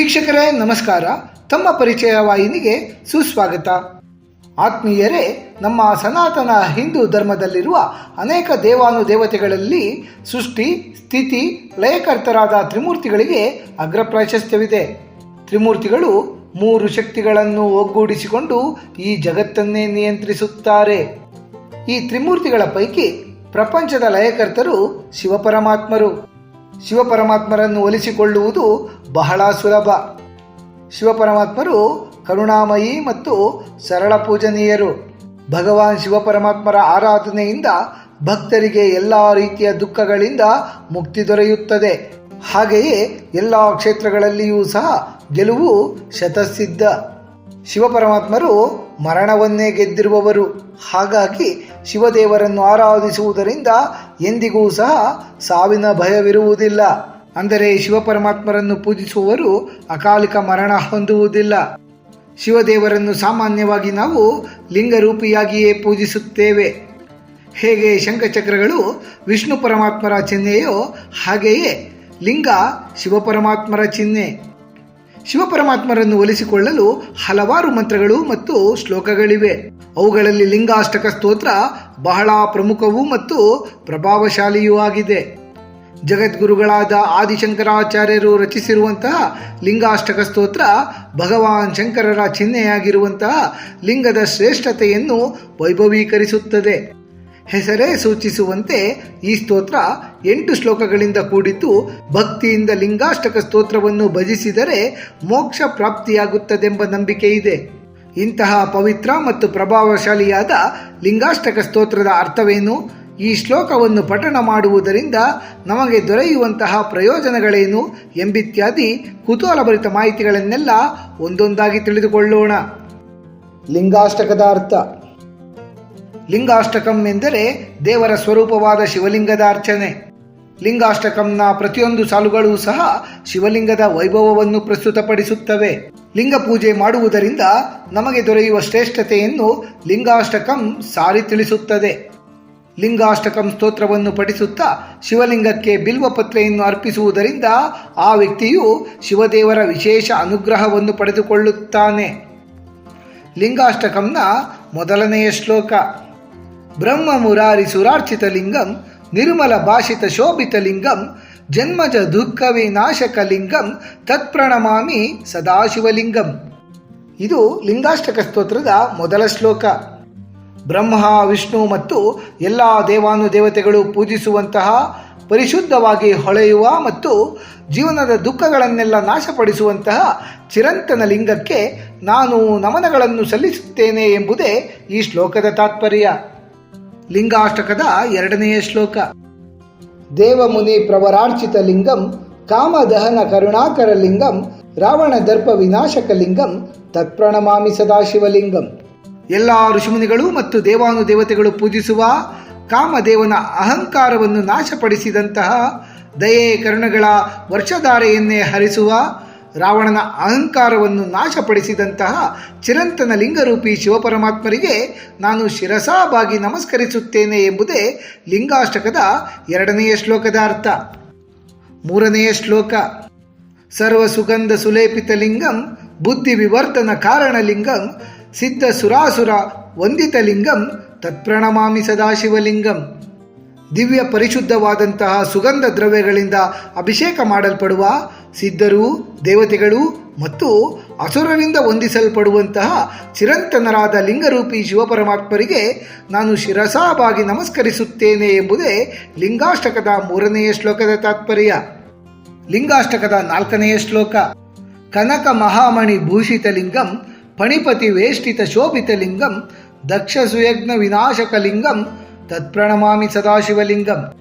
ವೀಕ್ಷಕರೇ, ನಮಸ್ಕಾರ. ತಮ್ಮ ಪರಿಚಯ ವಾಹಿನಿಗೆ ಸುಸ್ವಾಗತ. ಆತ್ಮೀಯರೇ, ನಮ್ಮ ಸನಾತನ ಹಿಂದೂ ಧರ್ಮದಲ್ಲಿರುವ ಅನೇಕ ದೇವಾನು ದೇವತೆಗಳಲ್ಲಿ ಸೃಷ್ಟಿ, ಸ್ಥಿತಿ, ಲಯಕರ್ತರಾದ ತ್ರಿಮೂರ್ತಿಗಳಿಗೆ ಅಗ್ರ ಪ್ರಾಶಸ್ತ್ಯವಿದೆ ತ್ರಿಮೂರ್ತಿಗಳು ಮೂರು ಶಕ್ತಿಗಳನ್ನು ಒಗ್ಗೂಡಿಸಿಕೊಂಡು ಈ ಜಗತ್ತನ್ನೇ ನಿಯಂತ್ರಿಸುತ್ತಾರೆ. ಈ ತ್ರಿಮೂರ್ತಿಗಳ ಪೈಕಿ ಪ್ರಪಂಚದ ಲಯಕರ್ತರು ಶಿವಪರಮಾತ್ಮರು. ಶಿವಪರಮಾತ್ಮರನ್ನು ಒಲಿಸಿಕೊಳ್ಳುವುದು ಬಹಳ ಸುಲಭ. ಶಿವಪರಮಾತ್ಮರು ಕರುಣಾಮಯಿ ಮತ್ತು ಸರಳ ಪೂಜನೀಯರು. ಭಗವಾನ್ ಶಿವಪರಮಾತ್ಮರ ಆರಾಧನೆಯಿಂದ ಭಕ್ತರಿಗೆ ಎಲ್ಲ ರೀತಿಯ ದುಃಖಗಳಿಂದ ಮುಕ್ತಿ ದೊರೆಯುತ್ತದೆ. ಹಾಗೆಯೇ ಎಲ್ಲ ಕ್ಷೇತ್ರಗಳಲ್ಲಿಯೂ ಸಹ ಗೆಲುವು ಶತಸಿದ್ಧ. ಶಿವಪರಮಾತ್ಮರು ಮರಣವನ್ನೇ ಗೆದ್ದಿರುವವರು. ಹಾಗಾಗಿ ಶಿವದೇವರನ್ನು ಆರಾಧಿಸುವುದರಿಂದ ಎಂದಿಗೂ ಸಹ ಸಾವಿನ ಭಯವಿರುವುದಿಲ್ಲ. ಅಂದರೆ ಶಿವಪರಮಾತ್ಮರನ್ನು ಪೂಜಿಸುವವರು ಅಕಾಲಿಕ ಮರಣ ಹೊಂದುವುದಿಲ್ಲ. ಶಿವದೇವರನ್ನು ಸಾಮಾನ್ಯವಾಗಿ ನಾವು ಲಿಂಗರೂಪಿಯಾಗಿಯೇ ಪೂಜಿಸುತ್ತೇವೆ. ಹೇಗೆ ಶಂಖಚಕ್ರಗಳು ವಿಷ್ಣು ಪರಮಾತ್ಮರ ಚಿಹ್ನೆಯೋ ಹಾಗೆಯೇ ಲಿಂಗ ಶಿವಪರಮಾತ್ಮರ ಚಿಹ್ನೆ. ಶಿವಪರಮಾತ್ಮರನ್ನು ಒಲಿಸಿಕೊಳ್ಳಲು ಹಲವಾರು ಮಂತ್ರಗಳು ಮತ್ತು ಶ್ಲೋಕಗಳಿವೆ. ಅವುಗಳಲ್ಲಿ ಲಿಂಗಾಷ್ಟಕ ಸ್ತೋತ್ರ ಬಹಳ ಪ್ರಮುಖವೂ ಮತ್ತು ಪ್ರಭಾವಶಾಲಿಯೂ ಆಗಿದೆ. ಜಗದ್ಗುರುಗಳಾದ ಆದಿಶಂಕರಾಚಾರ್ಯರು ರಚಿಸಿರುವಂತಹ ಲಿಂಗಾಷ್ಟಕ ಸ್ತೋತ್ರ ಭಗವಾನ್ ಶಂಕರರ ಚಿಹ್ನೆಯಾಗಿರುವಂತಹ ಲಿಂಗದ ಶ್ರೇಷ್ಠತೆಯನ್ನು ವೈಭವೀಕರಿಸುತ್ತದೆ. ಹೆಸರೇ ಸೂಚಿಸುವಂತೆ ಈ ಸ್ತೋತ್ರ ಎಂಟು ಶ್ಲೋಕಗಳಿಂದ ಕೂಡಿದ್ದು, ಭಕ್ತಿಯಿಂದ ಲಿಂಗಾಷ್ಟಕ ಸ್ತೋತ್ರವನ್ನು ಭಜಿಸಿದರೆ ಮೋಕ್ಷ ಪ್ರಾಪ್ತಿಯಾಗುತ್ತದೆಂಬ ನಂಬಿಕೆ ಇದೆ ಇಂತಹ ಪವಿತ್ರ ಮತ್ತು ಪ್ರಭಾವಶಾಲಿಯಾದ ಲಿಂಗಾಷ್ಟಕ ಸ್ತೋತ್ರದ ಅರ್ಥವೇನು? ಈ ಶ್ಲೋಕವನ್ನು ಪಠಣ ಮಾಡುವುದರಿಂದ ನಮಗೆ ದೊರೆಯುವಂತಹ ಪ್ರಯೋಜನಗಳೇನು ಎಂಬಿತ್ಯಾದಿ ಕುತೂಹಲಭರಿತ ಮಾಹಿತಿಗಳನ್ನೆಲ್ಲ ಒಂದೊಂದಾಗಿ ತಿಳಿದುಕೊಳ್ಳೋಣ. ಲಿಂಗಾಷ್ಟಕದ ಅರ್ಥ. ಲಿಂಗಾಷ್ಟಕಂ ಎಂದರೆ ದೇವರ ಸ್ವರೂಪವಾದ ಶಿವಲಿಂಗದ ಅರ್ಚನೆ. ಲಿಂಗಾಷ್ಟಕಂನ ಪ್ರತಿಯೊಂದು ಸಾಲುಗಳೂ ಸಹ ಶಿವಲಿಂಗದ ವೈಭವವನ್ನು ಪ್ರಸ್ತುತಪಡಿಸುತ್ತವೆ. ಲಿಂಗ ಪೂಜೆ ಮಾಡುವುದರಿಂದ ನಮಗೆ ದೊರೆಯುವ ಶ್ರೇಷ್ಠತೆಯನ್ನು ಲಿಂಗಾಷ್ಟಕಂ ಸಾರಿ ತಿಳಿಸುತ್ತದೆ. ಲಿಂಗಾಷ್ಟಕಂ ಸ್ತೋತ್ರವನ್ನು ಪಠಿಸುತ್ತಾ ಶಿವಲಿಂಗಕ್ಕೆ ಬಿಲ್ವಪತ್ರೆಯನ್ನು ಅರ್ಪಿಸುವುದರಿಂದ ಆ ವ್ಯಕ್ತಿಯು ಶಿವದೇವರ ವಿಶೇಷ ಅನುಗ್ರಹವನ್ನು ಪಡೆದುಕೊಳ್ಳುತ್ತಾನೆ. ಲಿಂಗಾಷ್ಟಕಂನ ಮೊದಲನೆಯ ಶ್ಲೋಕ. ಬ್ರಹ್ಮ ಮುರಾರಿ ಸುರಾರ್ಚಿತ ಲಿಂಗಂ, ನಿರ್ಮಲ ಭಾಷಿತ ಶೋಭಿತ ಲಿಂಗಂ, ಜನ್ಮಜ ದುಃಖ ವಿನಾಶಕ ಲಿಂಗಂ, ತತ್ಪ್ರಣಮಾಮಿ ಸದಾಶಿವಲಿಂಗಂ ಇದು ಲಿಂಗಾಷ್ಟಕ ಸ್ತೋತ್ರದ ಮೊದಲ ಶ್ಲೋಕ. ಬ್ರಹ್ಮ, ವಿಷ್ಣು ಮತ್ತು ಎಲ್ಲ ದೇವಾನು ದೇವತೆಗಳು ಪೂಜಿಸುವಂತಹ ಪರಿಶುದ್ಧವಾಗಿ ಹೊಳೆಯುವ ಮತ್ತು ಜೀವನದ ದುಃಖಗಳನ್ನೆಲ್ಲ ನಾಶಪಡಿಸುವಂತಹ ಚಿರಂತನ ಲಿಂಗಕ್ಕೆ ನಾನು ನಮನಗಳನ್ನು ಸಲ್ಲಿಸುತ್ತೇನೆ ಎಂಬುದೇ ಈ ಶ್ಲೋಕದ ತಾತ್ಪರ್ಯ. ಲಿಂಗಾಷ್ಟಕದ ಎರಡನೆಯ ಶ್ಲೋಕ. ದೇವಮುನಿ ಪ್ರವರಾರ್ಚಿತ ಲಿಂಗಂ ಕಾಮದಹನ ಕರುಣಾಕರ ಲಿಂಗಂ ರಾವಣ ದರ್ಪ ವಿನಾಶಕ ಲಿಂಗಂ ತತ್ಪ್ರಣಮಾಮಿ ಸದಾಶಿವಲಿಂಗಂ ಎಲ್ಲ ಋಷಿಮುನಿಗಳು ಮತ್ತು ದೇವಾನು ದೇವತೆಗಳು ಪೂಜಿಸುವ ಕಾಮದೇವನ ಅಹಂಕಾರವನ್ನು ನಾಶಪಡಿಸಿದಂತಹ ದಯೆ ಕರುಣಗಳ ವರ್ಷಧಾರೆಯನ್ನೇ ಹರಿಸುವ ರಾವಣನ ಅಹಂಕಾರವನ್ನು ನಾಶಪಡಿಸಿದಂತಹ ಚಿರಂತನ ಲಿಂಗರೂಪಿ ಶಿವಪರಮಾತ್ಮರಿಗೆ ನಾನು ಶಿರಸಾಬಾಗಿ ನಮಸ್ಕರಿಸುತ್ತೇನೆ ಎಂಬುದೇ ಲಿಂಗಾಷ್ಟಕದ ಎರಡನೆಯ ಶ್ಲೋಕದ ಅರ್ಥ. ಮೂರನೆಯ ಶ್ಲೋಕ, ಸರ್ವ ಸುಗಂಧ ಸುಲೇಪಿತ ಲಿಂಗಂ, ಬುದ್ಧಿ ವಿವರ್ತನ ಕಾರಣಲಿಂಗಂ ಸಿದ್ಧ ಸುರಾಸುರ ವಂದಿತ ಲಿಂಗಂ, ತತ್ಪ್ರಣಮಾಮಿ ಸದಾಶಿವಲಿಂಗಂ ದಿವ್ಯ ಪರಿಶುದ್ಧವಾದಂತಹ ಸುಗಂಧ ದ್ರವ್ಯಗಳಿಂದ ಅಭಿಷೇಕ ಮಾಡಲ್ಪಡುವ ಸಿದ್ಧರು, ದೇವತೆಗಳು ಮತ್ತು ಅಸುರರಿಂದ ವಂದಿಸಲ್ಪಡುವಂತಹ ಚಿರಂತನರಾದ ಲಿಂಗರೂಪಿ ಶಿವಪರಮಾತ್ಮರಿಗೆ ನಾನು ಶಿರಸಾಬಾಗಿ ನಮಸ್ಕರಿಸುತ್ತೇನೆ ಎಂಬುದೇ ಲಿಂಗಾಷ್ಟಕದ ಮೂರನೆಯ ಶ್ಲೋಕದ ತಾತ್ಪರ್ಯ. ಲಿಂಗಾಷ್ಟಕದ ನಾಲ್ಕನೆಯ ಶ್ಲೋಕ, ಕನಕ ಮಹಾಮಣಿ ಭೂಷಿತ ಲಿಂಗಂ, ಪಣಿಪತಿ ವೇಷ್ಟಿತ ಶೋಭಿತ ಲಿಂಗಂ, ದಕ್ಷ ಸುಯಜ್ಞ ವಿನಾಶಕ ಲಿಂಗಂ ತತ್ಪ್ರಣಮಾಮಿ ಸದಾಶಿವಲಿಂಗಂ.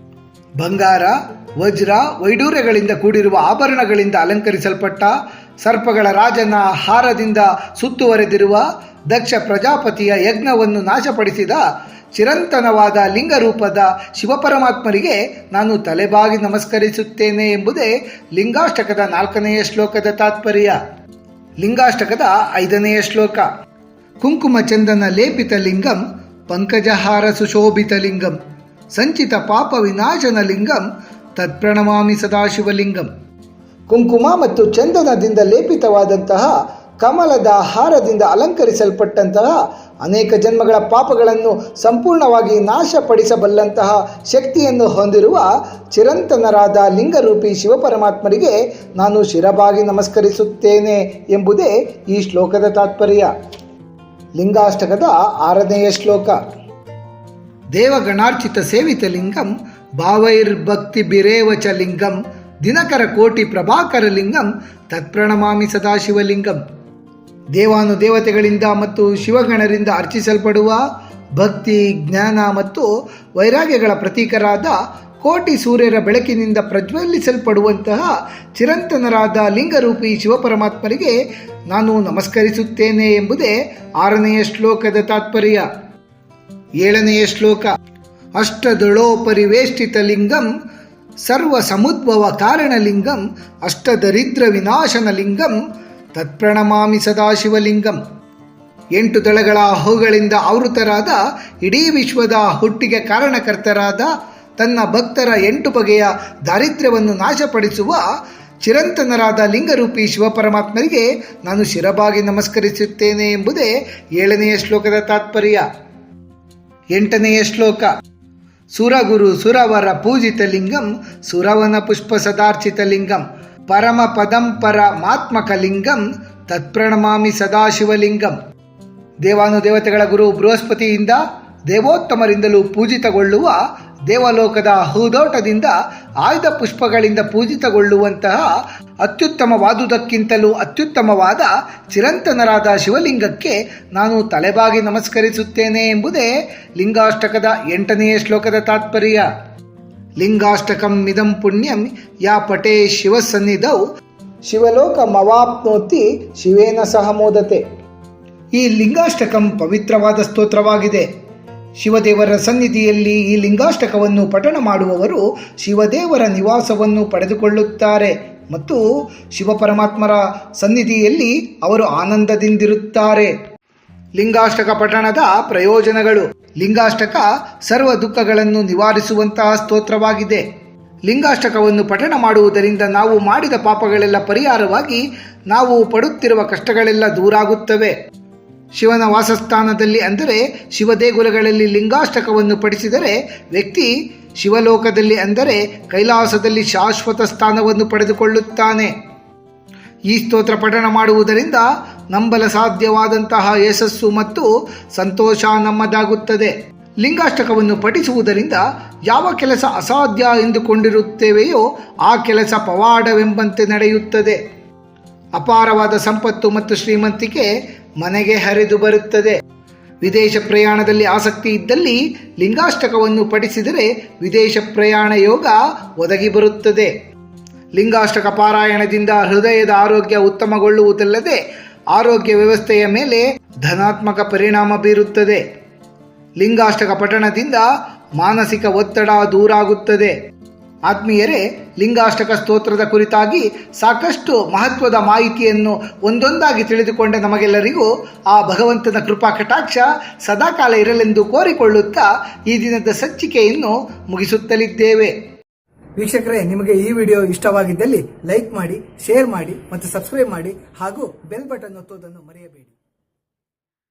ಬಂಗಾರ, ವಜ್ರ, ವೈಡೂರ್ಯಗಳಿಂದ ಕೂಡಿರುವ ಆಭರಣಗಳಿಂದ ಅಲಂಕರಿಸಲ್ಪಟ್ಟ ಸರ್ಪಗಳ ರಾಜನ ಹಾರದಿಂದ ಸುತ್ತುವರೆದಿರುವ ದಕ್ಷ ಪ್ರಜಾಪತಿಯ ಯಜ್ಞವನ್ನು ನಾಶಪಡಿಸಿದ ಚಿರಂತನವಾದ ಲಿಂಗರೂಪದ ಶಿವಪರಮಾತ್ಮರಿಗೆ ನಾನು ತಲೆಬಾಗಿ ನಮಸ್ಕರಿಸುತ್ತೇನೆ ಎಂಬುದೇ ಲಿಂಗಾಷ್ಟಕದ ನಾಲ್ಕನೆಯ ಶ್ಲೋಕದ ತಾತ್ಪರ್ಯ. ಲಿಂಗಾಷ್ಟಕದ ಐದನೆಯ ಶ್ಲೋಕ. ಕುಂಕುಮ ಚಂದನ ಲೇಪಿತ ಲಿಂಗಂ ಪಂಕಜಹಾರ ಸುಶೋಭಿತ ಲಿಂಗಂ ಸಂಚಿತ ಪಾಪ ವಿನಾಶನ ಲಿಂಗಂ ತತ್ಪ್ರಣಮಾಮಿ ಸದಾಶಿವಲಿಂಗಂ. ಕುಂಕುಮ ಮತ್ತು ಚಂದನದಿಂದ ಲೇಪಿತವಾದಂತಹ ಕಮಲದ ಹಾರದಿಂದ ಅಲಂಕರಿಸಲ್ಪಟ್ಟಂತಹ ಅನೇಕ ಜನ್ಮಗಳ ಪಾಪಗಳನ್ನು ಸಂಪೂರ್ಣವಾಗಿ ನಾಶಪಡಿಸಬಲ್ಲಂತಹ ಶಕ್ತಿಯನ್ನು ಹೊಂದಿರುವ ಚಿರಂತನರಾದ ಲಿಂಗರೂಪಿ ಶಿವಪರಮಾತ್ಮರಿಗೆ ನಾನು ಶಿರಬಾಗಿ ನಮಸ್ಕರಿಸುತ್ತೇನೆ ಎಂಬುದೇ ಈ ಶ್ಲೋಕದ ತಾತ್ಪರ್ಯ. ಲಿಂಗಾಷ್ಟಕದ ಆರನೆಯ ಶ್ಲೋಕ. ದೇವಗಣಾರ್ಚಿತ ಸೇವಿತ ಲಿಂಗಂ, ಭಾವೈರ್ಭಕ್ತಿ ಬಿರೇವಚ ಲಿಂಗಂ, ದಿನಕರ ಕೋಟಿ ಪ್ರಭಾಕರ ಲಿಂಗಂ, ತತ್ಪ್ರಣಮಾಮಿ ಸದಾಶಿವಲಿಂಗಂ ದೇವಾನು ದೇವತೆಗಳಿಂದ ಮತ್ತು ಶಿವಗಣರಿಂದ ಅರ್ಚಿಸಲ್ಪಡುವ ಭಕ್ತಿ, ಜ್ಞಾನ ಮತ್ತು ವೈರಾಗ್ಯಗಳ ಪ್ರತೀಕರಾದ ಕೋಟಿ ಸೂರ್ಯರ ಬೆಳಕಿನಿಂದ ಪ್ರಜ್ವಲಿಸಲ್ಪಡುವಂತಹ ಚಿರಂತನರಾದ ಲಿಂಗರೂಪಿ ಶಿವಪರಮಾತ್ಮರಿಗೆ ನಾನು ನಮಸ್ಕರಿಸುತ್ತೇನೆ ಎಂಬುದೇ ಆರನೆಯ ಶ್ಲೋಕದ ತಾತ್ಪರ್ಯ. ಏಳನೆಯ ಶ್ಲೋಕ, ಅಷ್ಟದಳೋಪರಿವೇಷ್ಟಿತ ಲಿಂಗಂ ಸರ್ವ ಸಮುದ್ಭವ ಕಾರಣಲಿಂಗಂ ಅಷ್ಟದರಿದ್ರ ವಿನಾಶನ ಲಿಂಗಂ, ತತ್ಪ್ರಣಮಾಮಿ ಸದಾಶಿವಲಿಂಗಂ. ಎಂಟು ದಳಗಳ ಹೂಗಳಿಂದ ಆವೃತರಾದ ಇಡೀ ವಿಶ್ವದ ಹುಟ್ಟಿಗೆ ಕಾರಣಕರ್ತರಾದ ತನ್ನ ಭಕ್ತರ ಎಂಟು ಬಗೆಯ ದಾರಿದ್ರ್ಯವನ್ನು ನಾಶಪಡಿಸುವ ಚಿರಂತನರಾದ ಲಿಂಗರೂಪಿ ಶಿವಪರಮಾತ್ಮರಿಗೆ ನಾನು ಶಿರಬಾಗಿ ನಮಸ್ಕರಿಸುತ್ತೇನೆ ಎಂಬುದೇ ಏಳನೆಯ ಶ್ಲೋಕದ ತಾತ್ಪರ್ಯ. ಎಂಟನೆಯ ಶ್ಲೋಕ. ಸುರಗುರು ಸುರವರ ಪೂಜಿತ ಲಿಂಗಂ, ಸುರವನ ಪುಷ್ಪ ಸದಾರ್ಚಿತ ಲಿಂಗಂ, ಪರಮ ಪದಂಪರ ಮಾತ್ಮಕ ಲಿಂಗಂ, ತತ್ಪ್ರಣಮಾಮಿ ಸದಾಶಿವಲಿಂಗಂ ದೇವಾನುದೇವತೆಗಳ ಗುರು ಬೃಹಸ್ಪತಿಯಿಂದ ದೇವೋತ್ತಮರಿಂದಲೂ ಪೂಜಿತಗೊಳ್ಳುವ ದೇವಲೋಕದ ಹೂದೋಟದಿಂದ ಆಯ್ದ ಪುಷ್ಪಗಳಿಂದ ಪೂಜಿತಗೊಳ್ಳುವಂತಹ ಅತ್ಯುತ್ತಮವಾದುದಕ್ಕಿಂತಲೂ ಅತ್ಯುತ್ತಮವಾದ ಚಿರಂತನರಾದ ಶಿವಲಿಂಗಕ್ಕೆ ನಾನು ತಲೆಬಾಗಿ ನಮಸ್ಕರಿಸುತ್ತೇನೆ ಎಂಬುದೇ ಲಿಂಗಾಷ್ಟಕದ ಎಂಟನೆಯ ಶ್ಲೋಕದ ತಾತ್ಪರ್ಯ. ಲಿಂಗಾಷ್ಟಕಂ ಮಿದಂ ಪುಣ್ಯಂ ಯಾ ಪಟೇ ಶಿವಸನ್ನಿಧೌ ಶಿವಲೋಕ ಮವಾಪ್ನೋತಿ ಶಿವೇನ ಸಹ ಮೋದತೆ. ಈ ಲಿಂಗಾಷ್ಟಕಂ ಪವಿತ್ರವಾದ ಸ್ತೋತ್ರವಾಗಿದೆ. ಶಿವದೇವರ ಸನ್ನಿಧಿಯಲ್ಲಿ ಈ ಲಿಂಗಾಷ್ಟಕವನ್ನು ಪಠಣ ಮಾಡುವವರು ಶಿವದೇವರ ನಿವಾಸವನ್ನು ಪಡೆದುಕೊಳ್ಳುತ್ತಾರೆ ಮತ್ತು ಶಿವಪರಮಾತ್ಮರ ಸನ್ನಿಧಿಯಲ್ಲಿ ಅವರು ಆನಂದದಿಂದಿರುತ್ತಾರೆ. ಲಿಂಗಾಷ್ಟಕ ಪಠಣದ ಪ್ರಯೋಜನಗಳು. ಲಿಂಗಾಷ್ಟಕ ಸರ್ವ ದುಃಖಗಳನ್ನು ನಿವಾರಿಸುವಂತಹ ಸ್ತೋತ್ರವಾಗಿದೆ. ಲಿಂಗಾಷ್ಟಕವನ್ನು ಪಠಣ ಮಾಡುವುದರಿಂದ ನಾವು ಮಾಡಿದ ಪಾಪಗಳೆಲ್ಲ ಪರಿಹಾರವಾಗಿ ನಾವು ಪಡುತ್ತಿರುವ ಕಷ್ಟಗಳೆಲ್ಲ ದೂರಾಗುತ್ತವೆ. ಶಿವನ ವಾಸಸ್ಥಾನದಲ್ಲಿ ಅಂದರೆ ಶಿವದೇಗುಲಗಳಲ್ಲಿ ಲಿಂಗಾಷ್ಟಕವನ್ನು ಪಡಿಸಿದರೆ ವ್ಯಕ್ತಿ ಶಿವಲೋಕದಲ್ಲಿ ಅಂದರೆ ಕೈಲಾಸದಲ್ಲಿ ಶಾಶ್ವತ ಸ್ಥಾನವನ್ನು ಪಡೆದುಕೊಳ್ಳುತ್ತಾನೆ. ಈ ಸ್ತೋತ್ರ ಪಠಣ ಮಾಡುವುದರಿಂದ ನಂಬಲ ಸಾಧ್ಯವಾದಂತಹ ಯಶಸ್ಸು ಮತ್ತು ಸಂತೋಷ ನಮ್ಮದಾಗುತ್ತದೆ. ಲಿಂಗಾಷ್ಟಕವನ್ನು ಪಠಿಸುವುದರಿಂದ ಯಾವ ಕೆಲಸ ಅಸಾಧ್ಯ ಎಂದುಕೊಂಡಿರುತ್ತೇವೆಯೋ ಆ ಕೆಲಸ ಪವಾಡವೆಂಬಂತೆ ನಡೆಯುತ್ತದೆ. ಅಪಾರವಾದ ಸಂಪತ್ತು ಮತ್ತು ಶ್ರೀಮಂತಿಕೆ ಮನೆಗೆ ಹರಿದು ಬರುತ್ತದೆ. ವಿದೇಶ ಪ್ರಯಾಣದಲ್ಲಿ ಆಸಕ್ತಿ ಇದ್ದಲ್ಲಿ ಲಿಂಗಾಷ್ಟಕವನ್ನು ಪಠಿಸಿದರೆ ವಿದೇಶ ಪ್ರಯಾಣ ಯೋಗ ಒದಗಿ ಬರುತ್ತದೆ. ಲಿಂಗಾಷ್ಟಕ ಪಾರಾಯಣದಿಂದ ಹೃದಯದ ಆರೋಗ್ಯ ಉತ್ತಮಗೊಳ್ಳುವುದಲ್ಲದೆ ಆರೋಗ್ಯ ವ್ಯವಸ್ಥೆಯ ಮೇಲೆ ಧನಾತ್ಮಕ ಪರಿಣಾಮ ಬೀರುತ್ತದೆ. ಲಿಂಗಾಷ್ಟಕ ಪಠಣದಿಂದ ಮಾನಸಿಕ ಒತ್ತಡ ದೂರಾಗುತ್ತದೆ. ಆತ್ಮೀಯರೇ, ಲಿಂಗಾಷ್ಟಕ ಸ್ತೋತ್ರದ ಕುರಿತಾಗಿ ಸಾಕಷ್ಟು ಮಹತ್ವದ ಮಾಹಿತಿಯನ್ನು ಒಂದೊಂದಾಗಿ ತಿಳಿದುಕೊಂಡ ನಮಗೆಲ್ಲರಿಗೂ ಆ ಭಗವಂತನ ಕೃಪಾ ಕಟಾಕ್ಷ ಸದಾಕಾಲ ಇರಲೆಂದು ಕೋರಿಕೊಳ್ಳುತ್ತಾ ಈ ದಿನದ ಸಂಚಿಕೆಯನ್ನು ಮುಗಿಸುತ್ತಲಿದ್ದೇವೆ. ವೀಕ್ಷಕರೇ, ನಿಮಗೆ ಈ ವಿಡಿಯೋ ಇಷ್ಟವಾಗಿದ್ದಲ್ಲಿ ಲೈಕ್ ಮಾಡಿ, ಶೇರ್ ಮಾಡಿ ಮತ್ತು ಸಬ್ಸ್ಕ್ರೈಬ್ ಮಾಡಿ ಹಾಗೂ ಬೆಲ್ ಬಟನ್ ಒತ್ತುವುದನ್ನು ಮರೆಯಬೇಡಿ.